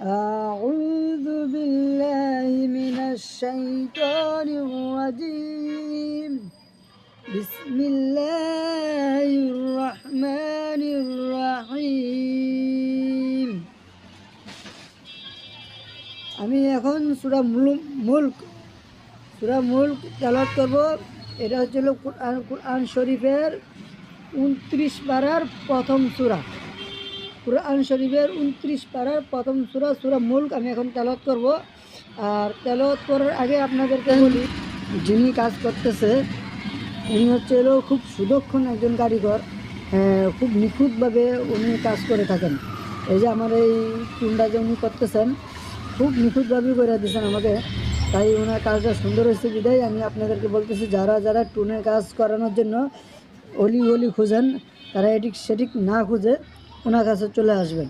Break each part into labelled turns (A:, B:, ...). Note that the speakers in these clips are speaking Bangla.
A: أعوذ بالله من الشيطان الرجيم بسم الله الرحمن الرحيم আমি এখন সুরা মুল্ক সুরা মুল্ক তেলাওয়াত করব এটা হচ্ছে হলো কোরআন কোরআন শরীফের উনত্রিশ পাড়ার প্রথম সুরা কোরআন শরীফের উনত্রিশ পাড়ার প্রথম সুরা সুরা মুল্ক আমি এখন তেলাওয়াত করব। আর তেলাওয়াত করার আগে আপনাদেরকে বলি যিনি কাজ করতেছে উনি হচ্ছে হলো খুব সুদক্ষণ একজন কারিগর। আহ, খুব নিখুঁতভাবে উনি কাজ করে থাকেন। এই যে আমার এই টুনটা যে উনি করতেছেন খুব নিখুঁতভাবে করে দিয়েছেন আমাকে। তাই ওনার কাজটা সুন্দর হয়েছে বিদায়। আমি আপনাদেরকে বলতেছি যারা যারা টুনের কাজ করানোর জন্য অলি অলি খুঁজেন তারা এটিক সেটিক না খুঁজে। ওনার কাছে চলে আসবেন।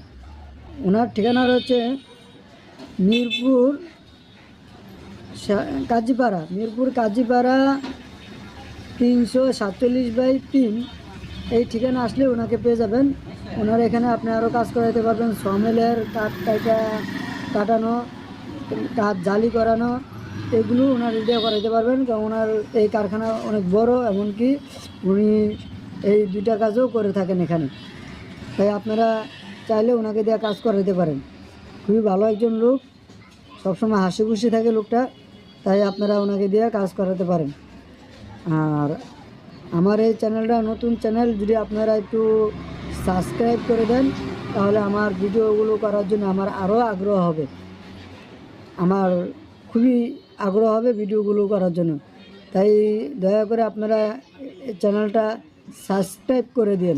A: ওনার ঠিকানা রয়েছে মিরপুর কাজীপাড়া মিরপুর কাজীপাড়া তিনশো সাতচল্লিশ বাই তিন। এই ঠিকানা আসলে ওনাকে পেয়ে যাবেন। ওনার এখানে আপনি আরও কাজ করাতে পারবেন, সমেলের কাঠ কাটা কাটানো, কাঠ জালি করানো, এগুলো ওনার রেডিও করাতে পারবেন। কারণ ওনার এই কারখানা অনেক বড়, এমনকি উনি এই দুইটা কাজও করে থাকেন এখানে। তাই আপনারা চাইলে ওনাকে দিয়ে কাজ করাতে পারেন। খুবই ভালো একজন লোক। সবসময় হাসি খুশি থাকে লোকটা, তাই আপনারা ওনাকে দিয়ে কাজ করাতে পারেন। আর আমার এই চ্যানেলটা নতুন চ্যানেল, যদি আপনারা একটু সাবস্ক্রাইব করে দেন, তাহলে আমার ভিডিওগুলো করার জন্য আমার আরও আগ্রহ হবে। আমার খুবই আগ্রহ হবে ভিডিওগুলো করার জন্য। তাই দয়া করে আপনারা চ্যানেলটা সাবস্ক্রাইব করে দিন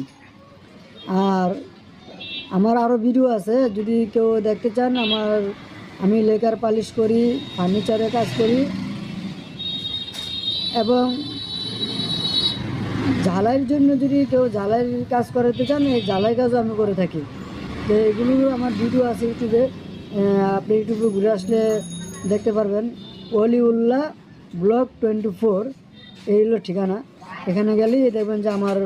A: আর আমার আরও ভিডিও আছে, যদি কেউ দেখতে চান, আমার, আমি লেকার পালিশ করি, ফার্নিচারের কাজ করি, এবং ঝালাইয়ের জন্য যদি কেউ ঝালাইয়ের কাজ করাতে চান, এই ঝালাই কাজও আমি করে থাকি। তো এগুলো আমার ভিডিও আছে ইউটিউবে আপনি ইউটিউবে ঘুরে আসলে দেখতে পারবেন। অলিউল্লাহ ব্লক টোয়েন্টি ফোর, এই হলো ঠিকানা। এখানে গেলেই দেখবেন যে আমার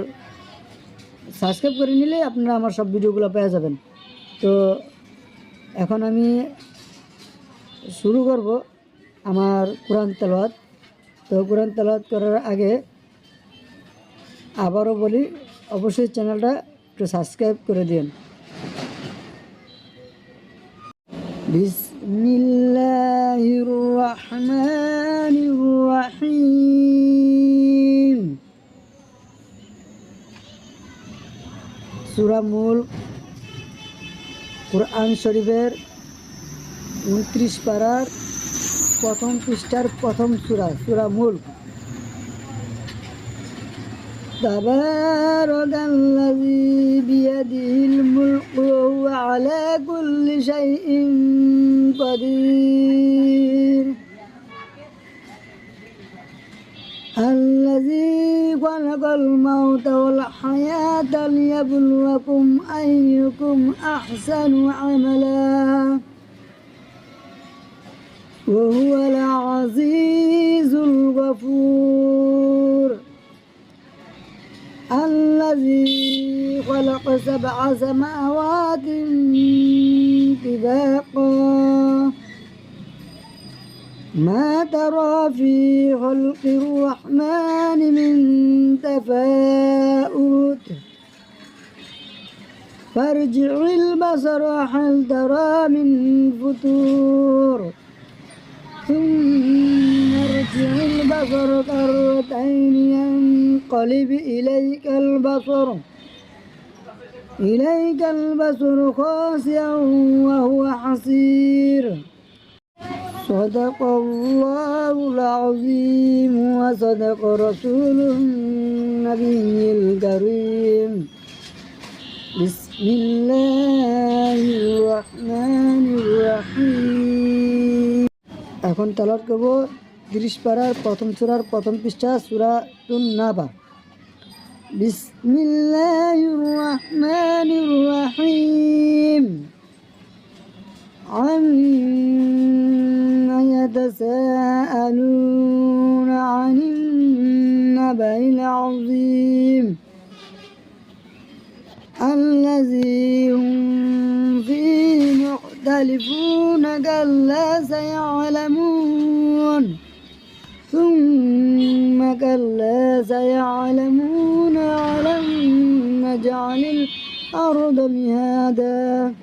A: সাবস্ক্রাইব করে নিলে আপনারা আমার সব ভিডিওগুলো পেয়ে যাবেন। তো এখন আমি শুরু করব আমার কোরআন তেলাওয়াত। তো কোরআন তেলাওয়াত করার আগে আবারও বলি, অবশ্যই চ্যানেলটা একটু সাবস্ক্রাইব করে দিন বিসমিল্লাহির সুরামুল কোরআন শরীফের উনত্রিশ পাড়ার প্রথম পৃষ্ঠার প্রথম সুরা সুরা মূল। তাবার والحياة ليبلوكم أيكم أحسن عملا. وهو العزيز الغفور. الذي خلق سبع سماوات طباقا. ما ترى في خلق الرحمن من تفاؤت فارجع البصر هل ترى من فتور؟ ثم ارجع البصر كرتين ينقلب إليك البصر. إليك البصر خاسئا وهو حصير. صدق الله العظيم وصدق رسوله النبي الكريم. এখন তালাট করব তিরিশ পাড়ার প্রথম চূড়ার প্রথম পৃষ্ঠা সুরা তুন নাবা বিসমিল্লাহির রহমানির রহিম عما يتساءلون يختلفون كلا سيعلمون. ثم كلا سيعلمون ألم نجعل الأرض مهادا.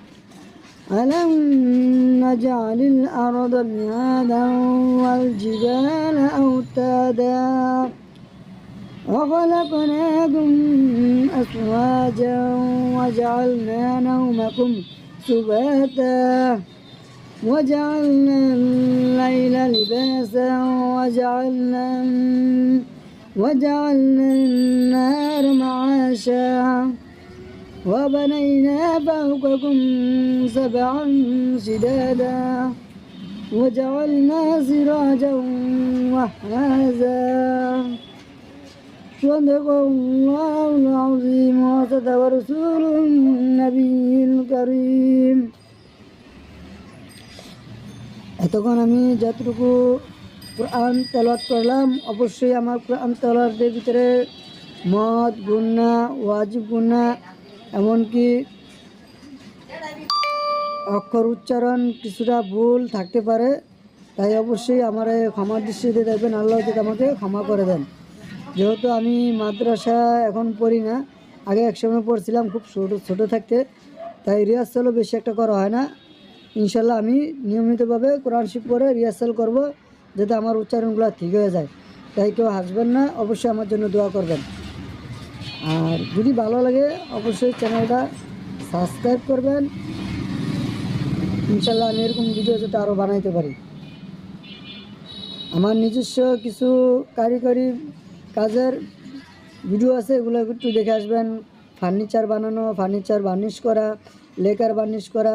A: ألم نجعل الأرض مهادا والجبال أوتادا. وخلقناكم أزواجا وجعلنا نومكم سباتا. وجعلنا الليل لباسا وجعلنا وجعلنا النار معاشا وبنينا فوقكم سبعا شدادا وجعلنا سراجا وحازا صدق الله العظيم وصدق رسول النبي الكريم. এতক্ষণ আমি যতটুকু কোরআন তেলাওয়াত করলাম, অবশ্যই আমার কোরআন তেলাওয়াতের ভিতরে মদ গুন্না ওয়াজিব গুন্না এমনকি অক্ষর উচ্চারণ কিছুটা ভুল থাকতে পারে, তাই অবশ্যই আমার এই ক্ষমার দৃষ্টিতে দেখবেন আল্লাহ থেকে আমাকে ক্ষমা করে দেন। যেহেতু আমি মাদ্রাসা এখন পড়ি না, আগে একসময় পড়ছিলাম খুব ছোটো ছোটো থাকতে, তাই রিহার্সালও বেশি একটা করা হয় না। ইনশাল্লাহ আমি নিয়মিতভাবে কোরআন শিব করে রিহার্সাল করব, যাতে আমার উচ্চারণগুলো ঠিক হয়ে যায়। তাই কেউ হাসবেন না, অবশ্যই আমার জন্য দোয়া করবেন। আর যদি ভালো লাগে, অবশ্যই চ্যানেলটা সাবস্ক্রাইব করবেন। ইনশাল্লাহ আমি এরকম ভিডিও যাতে আরও বানাইতে পারি। আমার নিজস্ব কিছু কারিগরি কাজের ভিডিও আছে, এগুলো একটু দেখে আসবেন। ফার্নিচার বানানো ফার্নিচার বার্নিশ করা লেকার বার্নিশ করা।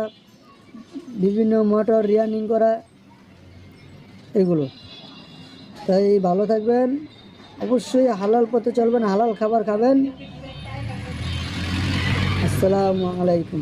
A: বিভিন্ন মোটর রিয়ানিং করা, এগুলো। তাই ভালো থাকবেন। অবশ্যই হালাল পথে চলবেন, হালাল খাবার খাবেন। আসসালামু আলাইকুম।